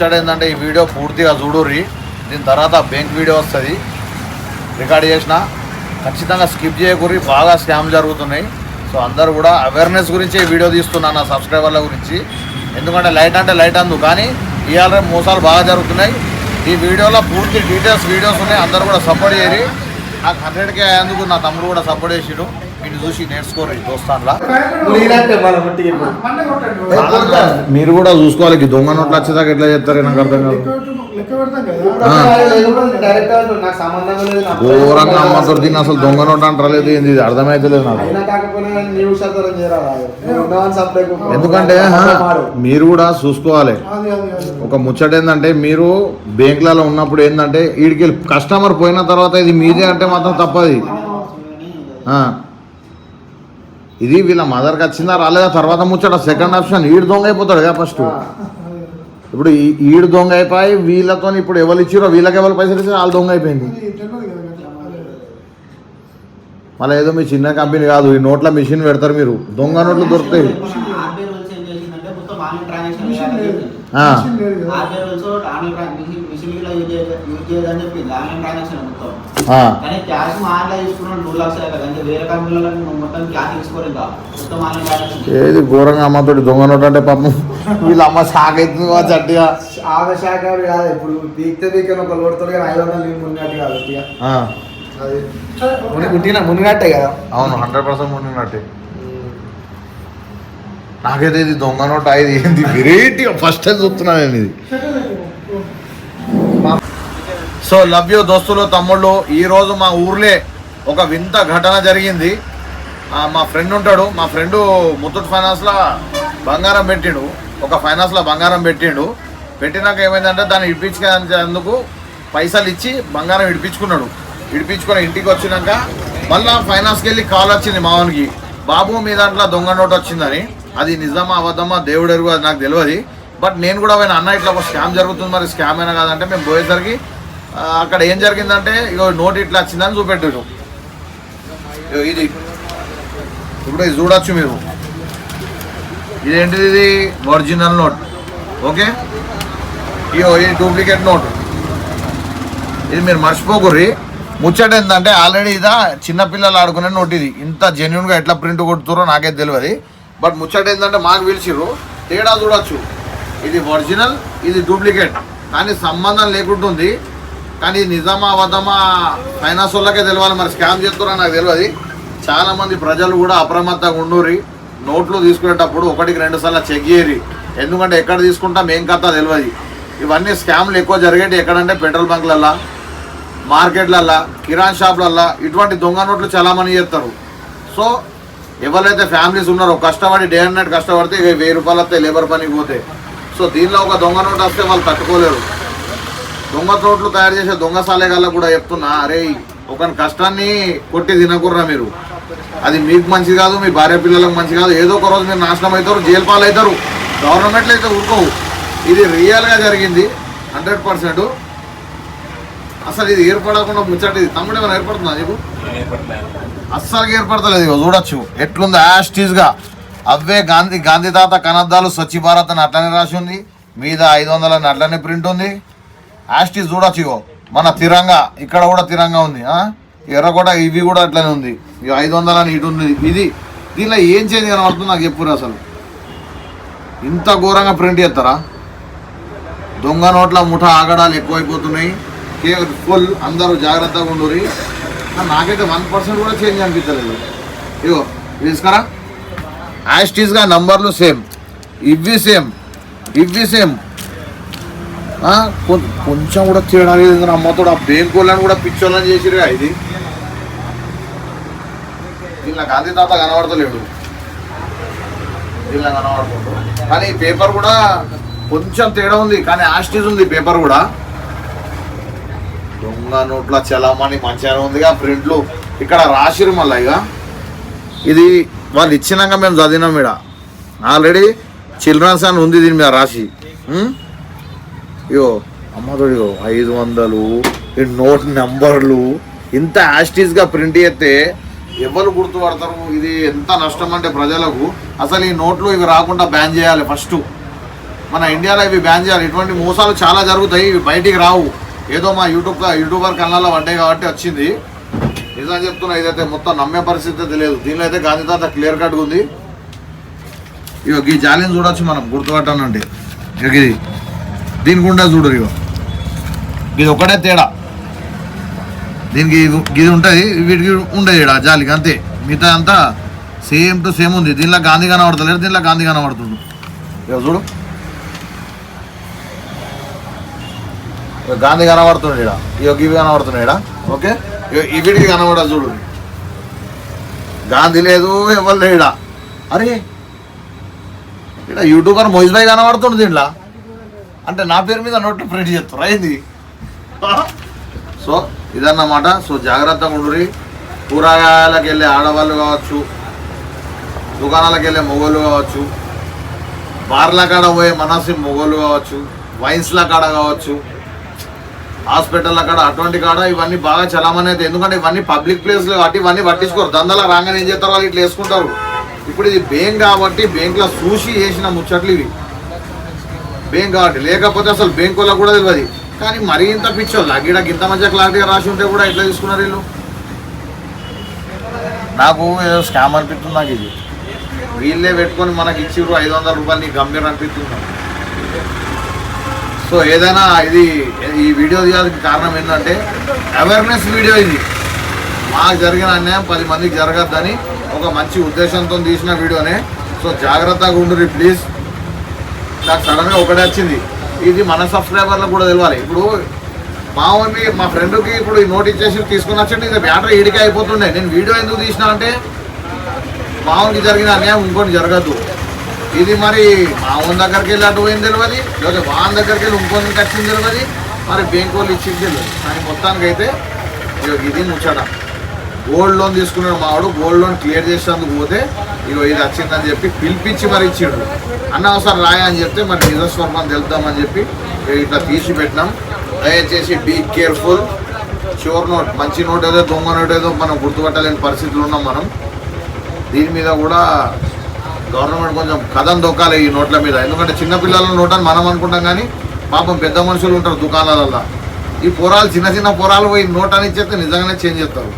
ముచ్చట ఏంటంటే ఈ వీడియో పూర్తిగా చూడుర్రి. దీని తర్వాత బ్యాంక్ వీడియో వస్తుంది. రికార్డ్ చేసిన ఖచ్చితంగా స్కిప్ చేయకూరి బాగా స్కామ్ జరుగుతున్నాయి. సో అందరూ కూడా అవేర్నెస్ గురించి వీడియో తీస్తున్నాను నా సబ్స్క్రైబర్ల గురించి. ఎందుకంటే లైట్ అంటే లైట్ అందు. కానీ ఇవాళ మోసాలు బాగా జరుగుతున్నాయి. ఈ వీడియోలో పూర్తి డీటెయిల్స్ వీడియోస్ ఉన్నాయి. అందరూ కూడా సపోర్ట్ చేయరు. నాకు హండ్రెడ్కే అయ్యేందుకు నా తమ్ముడు కూడా సపోర్ట్ చేసిడు. వీటిని చూసి నేర్చుకోరు దోస్తాన్లా. మీరు కూడా చూసుకోవాలి ఈ దొంగ నోట్లు వచ్చేదాకా ఎట్లా చేస్తారు నాకు అర్థం కాదు. ఘోరంగా అమ్మతోడు దీన్ని అసలు దొంగ నోట్ అంటారలేదు ఏంది ఇది? అర్థమైతలేదు నాకు. ఎందుకంటే మీరు కూడా చూసుకోవాలి. ఒక ముచ్చట ఏంటంటే మీరు బ్యాంకులలో ఉన్నప్పుడు ఏంటంటే వీడికి కస్టమర్ పోయిన తర్వాత ఇది మీదే అంటే మాత్రం తప్పది. ఆ. ఇది వీళ్ళ మదర్కి వచ్చిందా రాలేదా? తర్వాత ముచ్చట సెకండ్ ఆప్షన్ ఈడు దొంగ అయిపోతాడు కదా ఫస్ట్ ఇప్పుడు ఈడు దొంగ అయిపోయి వీళ్ళతో ఇప్పుడు ఎవరు ఇచ్చిరో వీళ్ళకి ఎవరు పైసలు ఇచ్చారో వాళ్ళు దొంగ అయిపోయింది. మళ్ళీ ఏదో మీ చిన్న కంపెనీ కాదు ఈ నోట్ల మిషన్ పెడతారు మీరు. దొంగ నోట్లు దొరుకుతాయి ఆర్బీఐ రూల్స్ ఏం చేసిందంటే మొత్తం ఆన్లైన్ ట్రాన్సాక్షన్ మిషన్ లేదు ఆ. మిషన్ లేదు కదా. RBI rules online transmission mission ఇలా యూజ్ చేయదు యూజ్ చేయదని చెప్పింది ఆన్లైన్ ట్రాన్సాక్షన్ మొత్తం. ఆ. కానీ క్యాష్ మా ఆన్లైన్ తీసుకున్నాం టూ లాక్స్ కదా అంటే వేరే కంపెనీలలో మొత్తం క్యాష్ తీసుకోరు ఇంకా మొత్తం ఆన్లైన్ ట్రాన్సాక్షన్ ఏది ఘోరంగా అమ్మతోటి దొంగ నోట్ అంటే పాపం వీళ్ళ అమ్మ షాక్ అవుతుంది కావచ్చు అట్టిగా ఆమె శాఖ కాదు ఇప్పుడు పీక్తే పీకని ఒక కొడతాడు కానీ ఐదు వందలు కాదు. అది. కదా అవును హండ్రెడ్ పర్సెంట్ ఉండినట్టే నాకైతే ఇది దొంగ నోట్ ఇది ఏంది? వెరైటీ ఫస్ట్ టైం చూస్తున్నాను నేను ఇది. సో లవ్ యూ దోస్తులు తమ్ముళ్ళు ఈరోజు మా ఊర్లే ఒక వింత ఘటన జరిగింది. మా ఫ్రెండ్ ఉంటాడు మా ఫ్రెండ్ ముత్తూట్ ఫైనాన్స్లో బంగారం పెట్టిండు. ఒక ఫైనాన్స్లో బంగారం పెట్టిండు. పెట్టినాక ఏమైందంటే దాన్ని ఇడిపించుకున్నందుకు పైసలు ఇచ్చి బంగారం ఇడిపించుకున్నాడు. ఇడిపించుకొని ఇంటికి వచ్చినాక మళ్ళీ ఫైనాన్స్కి వెళ్ళి కాల్ వచ్చింది మావనికి బాబు మీ దాంట్లో దొంగ నోట్ వచ్చిందని. అది నిజమా అబద్ధమా దేవుడు ఎరుగు అది నాకు తెలియదు బట్ నేను కూడా ఆయన అన్న ఇట్లా ఒక స్కామ్ జరుగుతుంది మరి స్కామ్ అయినా కాదంటే మేము పోయేసరికి అక్కడ ఏం జరిగిందంటే ఇగో నోట్ ఇట్లా వచ్చిందని చూపెట్టు ఇది. ఇప్పుడు ఇది చూడొచ్చు మీరు. ఇదేంటిది ఇది? Original note. ఓకే? ఇగో ఇది డూప్లికేట్ నోట్. ఇది మీరు మర్చిపోకుర్రి. ముచ్చట ఏంటంటే ఆల్రెడీ ఇదా చిన్నపిల్లలు ఆడుకునే నోట్ ఇది. ఇంత జెన్యున్గా ఎట్లా ప్రింట్ కొడుతురో నాకే తెలియదు బట్ ముచ్చట ఏంటంటే మాకు పిలిచిర్రు తేడా చూడొచ్చు. ఇది ఒరిజినల్ ఇది డూప్లికేట్. కానీ సంబంధం లేకుంటుంది. కానీ నిజమా అబద్ధమా ఫైనాన్స్ వాళ్ళకే తెలియాలి మరి స్కామ్ చేస్తున్నారో నాకు తెలియదు చాలామంది ప్రజలు కూడా అప్రమత్తంగా ఉండూరి నోట్లు తీసుకునేటప్పుడు ఒకటికి రెండు సార్లు చెక్ చేయరి ఎందుకంటే ఎక్కడ తీసుకుంటాం ఏం కథ తెలియదు ఇవన్నీ స్కామ్లు ఎక్కువ జరిగేటి ఎక్కడంటే పెట్రోల్ బంక్లల్లో మార్కెట్లల్లో కిరాణ్ షాప్లల్లో. ఇటువంటి దొంగ నోట్లు చాలామంది చేస్తారు. సో ఎవరైతే ఫ్యామిలీస్ ఉన్నారో కష్టపడి డే అండ్ నైట్ కష్టపడితే ఇక వెయ్యి రూపాయలు వస్తాయి లేబర్ పనికి పోతే. సో దీనిలో ఒక దొంగ నోట్ వస్తే వాళ్ళు తట్టుకోలేరు. దొంగ నోట్లు తయారు చేసే దొంగ సాలేగాళ్ళకు కూడా చెప్తున్నా అరే ఒకని కష్టాన్ని కొట్టి తినకుర్రా మీరు. అది మీకు మంచిది కాదు మీ భార్య పిల్లలకు మంచి కాదు. ఏదో ఒక రోజు మీరు నాశనం అవుతారు జైలు పాలు అవుతారు గవర్నమెంట్లు అయితే ఊరుకోవు. ఇది రియల్గా జరిగింది హండ్రెడ్ పర్సెంట్. అసలు ఇది ఏర్పడకుండా ముచ్చట ఇది. తమ్ముడు ఏమైనా ఏర్పడుతుందా నీకు? అస్సలు ఏర్పడతలేదు ఇగో చూడొచ్చు. ఎట్లుంది యాస్టీస్గా అవే గాంధీ గాంధీ తాత కనద్దాలు స్వచ్ఛ భారత్ అని అట్లనే రాసి ఉంది. మీద ఐదు వందల అని అట్లనే ప్రింట్ ఉంది. యాస్టీస్ చూడొచ్చు ఇగో. మన తిరంగా ఇక్కడ కూడా తిరంగా ఉంది? ఎర్రకోట ఇవి కూడా అట్లనే ఉంది. ఇగో ఐదు వందలని ఇటు ఉంది. ఇది దీనిలో ఏం చేంజ్ కనబడుతుంది నాకు చెప్పురు అసలు? ఇంత ఘోరంగా ప్రింట్ చేస్తారా? దొంగ నోట్ల ముఠా ఆగడాలు ఎక్కువైపోతున్నాయి. ఫుల్ అందరూ జాగ్రత్తగా ఉండురి నాకైతే వన్ పర్సెంట్ కూడా చేంజ్ అనిపించలేదు ఇగో తీసుకురా. యాస్టీస్గా నంబర్లు సేమ్ ఇవి సేమ్ ఇవి సేమ్ కొంచెం కూడా తేడా లేదు అమ్మతో అమ్మతోడు ఆ బేంకోళ్ళని కూడా పిచ్చోళ్ళని చేసిరుగా ఇది. వీళ్ళ గాంధీ తాత కనబడతలేడు. దీనిలో కనబడుతుండు కానీ ఈ పేపర్ కూడా కొంచెం తేడా ఉంది. కానీ యాస్టీస్ ఉంది పేపర్ కూడా. దొంగ నోట్ల చలామణి మంచిగానే ఉందిగా ప్రింట్లు ఇక్కడ రాసిరు మళ్ళీ ఇక ఇది వాళ్ళు ఇచ్చినాక మేము చదివినాం ఇక్కడ ఆల్రెడీ చిల్డ్రన్స్ అని ఉంది దీని మీద రాసి. ఇగో అమ్మతోడిగో ఐదు వందలు ఈ నోట్ నెంబర్లు ఇంత యాస్టీస్గా ప్రింట్ చేస్తే ఎవరు గుర్తుపడతారు? ఇది ఎంత నష్టం అంటే ప్రజలకు అసలు ఈ నోట్లు ఇవి రాకుండా బ్యాన్ చేయాలి ఫస్ట్ మన ఇండియాలో ఇవి బ్యాన్ చేయాలి. ఇటువంటి మోసాలు చాలా జరుగుతాయి ఇవి బయటికి రావు. ఏదో మా యూట్యూబ్ యూట్యూబర్ కన్నాల్లో పడ్డాయి కాబట్టి వచ్చింది. నిజం చెప్తున్నా ఇదైతే మొత్తం నమ్మే పరిస్థితి అయితే లేదు. దీనిలో అయితే గాంధీ తాత క్లియర్ కట్గా ఉంది. ఇగో ఈ జాలిని చూడొచ్చు మనం గుర్తుపట్టానంటే ఇగో ఇది దీని గుండా చూడరు ఇగో. ఇది ఒకటే తేడా. దీనికి ఇది- ఉంటుంది వీటికి ఉండదు ఇక్కడ జాలికి అంతే. మిగతా అంతా సేమ్ టు సేమ్ ఉంది. దీనిలో గాంధీ కనబడతలేరు దీనిలో గాంధీ కనబడుతుంది ఇక చూడు. గాంధీ కనబడుతుండు ఇక్కడ ఇక ఇవి కనబడుతున్నాయి ఇక్కడ ఓకే ఇవిడికి ఈ చూడు. గాంధీ లేదు ఎవరు లేడా? అరే ఇక్కడ యూట్యూబర్ మొయిజ్ భాయ్ కనబడుతుండు దీంట్లో. అంటే నా పేరు మీద నోట్లు ప్రింట్ చేస్తారు అయింది సో ఇదన్నమాట. సో జాగ్రత్తగా ఉండురి కూరగాయలకు వెళ్ళే ఆడవాళ్ళు కావచ్చు దుకాణాలకు వెళ్ళే మొగోళ్ళు కావచ్చు బార్ల కాడ పోయే మనసి మొగోళ్ళు కావచ్చు వైన్స్ల కాడ కావచ్చు హాస్పిటల్ అక్కడ అటువంటి కాడ ఇవన్నీ బాగా చలామణి అయితే ఎందుకంటే ఇవన్నీ పబ్లిక్ ప్లేస్లు కాబట్టి ఇవన్నీ పట్టించుకోరు. దందల రాగానే ఏం చేస్తారు వాళ్ళు ఇట్లా వేసుకుంటారు. ఇప్పుడు ఇది బేం కాబట్టి బ్యాంకులో చూసి చేసిన ముచ్చట్లు ఇవి. బ్యాంక్ కాబట్టి. లేకపోతే అసలు బ్యాంకులో కూడా తెలియదు కానీ మరీ ఇంత పిచ్చోళ్ళు. గిడకి ఇంత మంచిగా క్లారిటీగా రాసి ఉంటే కూడా ఎట్లా తీసుకున్నారు వీళ్ళు? నాకు ఏదో స్కామ్ అనిపిస్తుంది నాకు ఇది. వీళ్ళే పెట్టుకొని మనకి ఇచ్చిర్రు ఐదు వందల రూపాయలు నీకు గంభీరం అనిపిస్తుంది సో ఏదైనా ఇది ఈ వీడియో తీయాల్సిన కారణం ఏంటంటే అవేర్నెస్ వీడియో ఇది. మాకు జరిగిన అన్యాయం పది మందికి జరగద్దని ఒక మంచి ఉద్దేశంతో తీసిన వీడియోనే. సో జాగ్రత్తగా ఉండుర్రి ప్లీజ్ నాకు సడన్గా ఒకటే వచ్చింది. ఇది మన సబ్స్క్రైబర్లకు కూడా తెలియాలి ఇప్పుడు మా మమ్మీ మా ఫ్రెండ్కి ఇప్పుడు ఈ నోటిఫికేషన్ తీసుకుని వచ్చండి. ఇది బ్యాటరీ ఇడికి అయిపోతుండే. నేను వీడియో ఎందుకు తీసిన అంటే మావునికి జరిగిన అన్యాయం ఇంకోటి జరగద్దు. ఇది మరి మావన్ దగ్గరికి వెళ్ళి అటు పోయింది తెలియదు లేకపోతే వాన్ దగ్గరికి వెళ్ళి ఇంకొకరికి వచ్చింది తెలియదు మరి బ్యాంక్ వాళ్ళు ఇచ్చింది తెలియదు కానీ మొత్తానికి అయితే ఇగో ఇది ముచ్చట. గోల్డ్ లోన్ తీసుకున్నాడు మావాడు గోల్డ్ లోన్ క్లియర్ చేసినందుకు పోతే ఇగో ఇది వచ్చిందని చెప్పి పిలిపించి మరి ఇచ్చిండు. అన్న ఒకసారి రాయ అని చెప్తే మరి నిజస్వరూపం తెలుద్దామని చెప్పి ఇట్లా తీసి పెట్టినాం. దయచేసి బీ కేర్ఫుల్ షూర్ నోట్ మంచి నోట్ ఏదో దొంగ నోట్ ఏదో మనం గుర్తుపట్టలేని పరిస్థితులు ఉన్నాం మనం. దీని మీద కూడా గవర్నమెంట్ కొంచెం కథం దొక్కాలి ఈ నోట్ల మీద. ఎందుకంటే చిన్నపిల్లల నోట్ అని మనం అనుకుంటాం కానీ పాపం పెద్ద మనుషులు ఉంటారు దుకాణాలల్లో. ఈ పొరాలు చిన్న చిన్న పొరాలు పోయి నోట్ అని చెప్తే నిజంగానే చేంజ్ చేస్తారు.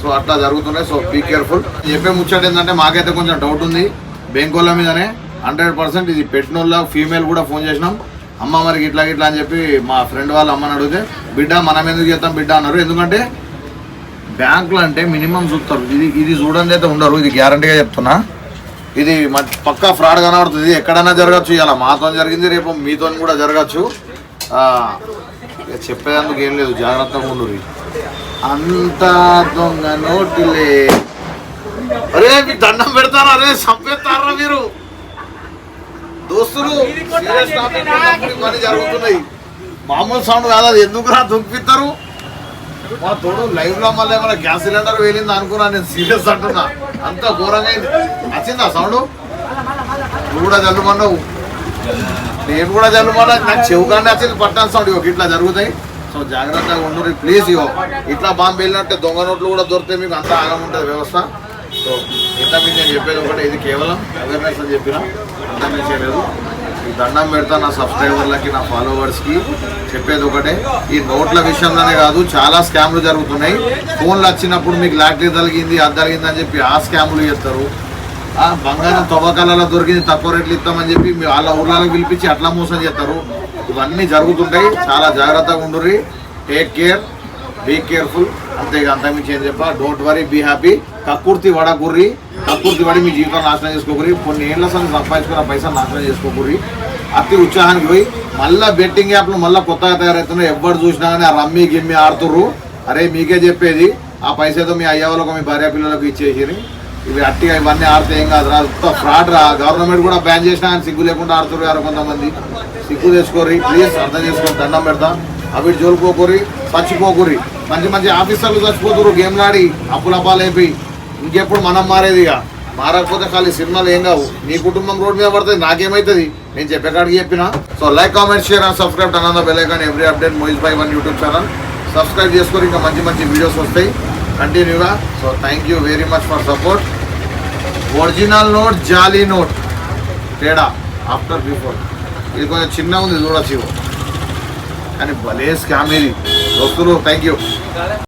సో అట్లా జరుగుతున్నాయి. సో బీ కేర్ఫుల్ చెప్పే ముచ్చట ఏంటంటే మాకైతే కొంచెం డౌట్ ఉంది. బెంకోళ్ళ మీదనే హండ్రెడ్ పర్సెంట్ ఇది పెట్టినోళ్ళ ఫీమేల్ కూడా ఫోన్ చేసినాం. అమ్మ మరి ఇట్లా ఇట్లా అని చెప్పి మా ఫ్రెండ్ వాళ్ళ అమ్మని అడిగితే బిడ్డ మనం ఎందుకు చేస్తాం బిడ్డ? అన్నారు. ఎందుకంటే బ్యాంకులు అంటే మినిమం చూస్తారు. ఇది ఇది చూడండి అయితే ఉండరు. ఇది గ్యారంటీగా చెప్తున్నా. ఇది మ- పక్కా ఫ్రాడ్ కనబడుతుంది. ఇది ఎక్కడైనా జరగచ్చు ఇలా మాతో జరిగింది రేపు మీతో కూడా జరగచ్చు. ఇక చెప్పేందుకు ఏం లేదు. జాగ్రత్తగా ఉండు అంత దొంగ నోటిలే అరే మీకు దండం పెడతారా? అరే చంపేస్తారా మీరు? దోస్తులు serious topic ఇవన్నీ జరుగుతున్నాయి. మామూలు సౌండ్ కాదు అది. ఎందుకు రా దుంపిస్తారు మా తోడు లైవ్లో మళ్ళీ ఏమైనా గ్యాస్ సిలిండర్ వేలింది అనుకున్నా నేను. సీరియస్ అంటున్నా. అంత ఘోరంగా వచ్చిందా సౌండ్ నువ్వు కూడా జల్లుమన్నావు. నేను కూడా జల్లుమన్నా. నాకు చెవుగానే వచ్చింది పట్టాను సౌండ్ ఇవ్వ ఇట్లా జరుగుతాయి. సో జాగ్రత్తగా ఉండు ప్లీజ్ ఇవ్వ. ఇట్లా బాంబు వెళ్ళినట్టే దొంగ నోట్లు కూడా దొరికితే మీకు అంతా ఆగం ఉంటుంది వ్యవస్థ. సో ఇంత మీద నేను చెప్పేది ఒకటే ఇది కేవలం అవేర్నెస్ అని చెప్పిన. అంత మీద చేయలేదు ఈ దండం పెడతా నా సబ్స్క్రైబర్లకి నా ఫాలోవర్స్కి. చెప్పేది ఒకటే ఈ నోట్ల విషయంలోనే కాదు చాలా స్కామ్లు జరుగుతున్నాయి. ఫోన్లు వచ్చినప్పుడు మీకు లాటరీ తగిలింది అది తలిగింది అని చెప్పి ఆ స్కామ్లు చేస్తారు. ఆ బంగారం తవ్వకాలలో దొరికింది తక్కువ రేట్లు ఇస్తామని చెప్పి మీ వాళ్ళ ఊర్లలో పిలిపించి అట్లా మోసం చేస్తారు. ఇవన్నీ జరుగుతుంటాయి చాలా జాగ్రత్తగా ఉండుర్రి. టేక్ కేర్ బీ కేర్ఫుల్ అంతేగా అంతమించి ఏం చెప్పా డోంట్ వరీ బీ హ్యాపీ కక్కుర్తి వడకుర్రి ప్రకృతి పడి మీ జీవితం నాశనం చేసుకోకూరి కొన్ని ఏళ్ళ సంది సంపాదించుకున్న పైసలు నాశనం చేసుకోకూరి. అతి ఉత్సాహానికి పోయి మళ్ళీ బెట్టింగ్ యాప్లు మళ్ళీ కొత్తగా తయారవుతున్నాయి. ఎవరు చూసినా కానీ ఆ రమ్మీ గిమ్మి ఆడుతుర్రు. అరే మీకే చెప్పేది ఆ పైసతో మీ అయ్య వాళ్ళకు మీ భార్య పిల్లలకు ఇచ్చేసి ఇవి అట్టిగా ఇవన్నీ ఆడితే ఏం కాదు రా ఫ్రాడ్ రా. గవర్నమెంట్ కూడా బ్యాన్ చేసినా కానీ సిగ్గు లేకుండా ఆడుతున్నారు ఎవరో కొంతమంది. సిగ్గు తెచ్చుకోరి ప్లీజ్ అర్థం చేసుకొని దండం పెడతా. అవి జోలుకోకూరి చచ్చిపోకూరి. మంచి మంచి ఆఫీసర్లు చచ్చిపోతురు గేమ్లు ఆడి అప్పులపాలైపోయి. ఇంకెప్పుడు మనం మారేది ఇక. మారకపోతే ఖాళీ సినిమాలు ఏం కావు. నీ కుటుంబం రోడ్ మీద పడుతుంది నాకేమవుతుంది నేను చెప్పే కాడికి చెప్పిన. So like comment share and subscribe అనంద bell every update మోయిస్ by one YouTube channel. Subscribe చేసుకొని ఇంకా మంచి మంచి వీడియోస్ వస్తాయి. కంటిన్యూగా. So thank you very much for support original note jolly note తేడా. ఆఫ్టర్ బిఫోర్ ఇది కొంచెం చిన్న ఉంది చూడచ్చు కానీ భలే స్కామ్ ఇది. దోస్తులు థ్యాంక్ యూ